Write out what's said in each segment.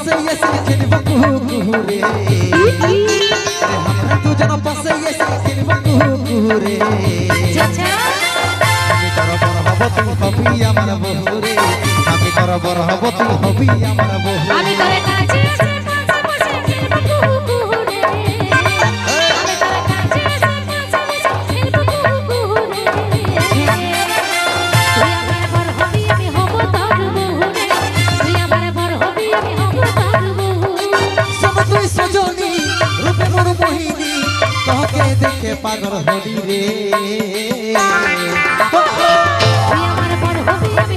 पासे ये साकिन बकू कुरे हमरा तू जना पासे ये साकिन बकू कुरे আমি তোর বড় হব তুই হবি আমার বহুরে আমি তোর বড় হব তুই হবি আমার বহুরে তোকে দেখে পাগল হলি রে আমার বড় হবি আমি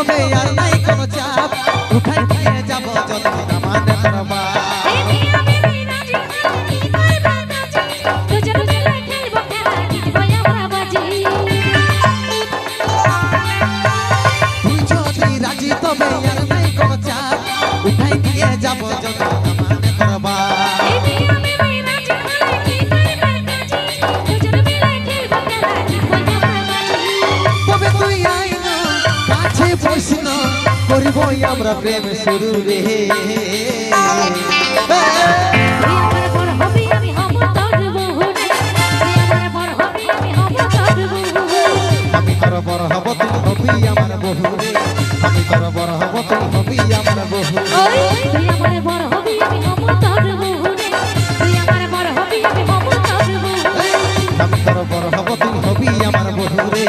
তবে আর নাই কোনো চাপ। উঠাই নিয়ে যাব যত আমাদের বাবা তোর প্রেম শুরু রে আমি তোর বড় হব, তুই হবি আমার বহু রে। আমি তোর বড় হব, তুই হবি আমার বহু তুই আমার বড় হবি আমি হব তোর বহু রে। তুই আমার বড় হবি আমি হব তোর বহু আমি তোর বড় হব, তুই হবি আমার বহু রে।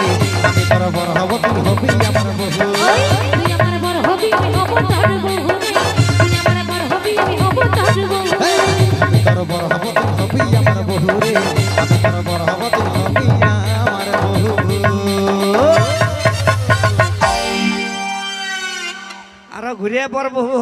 পর বহু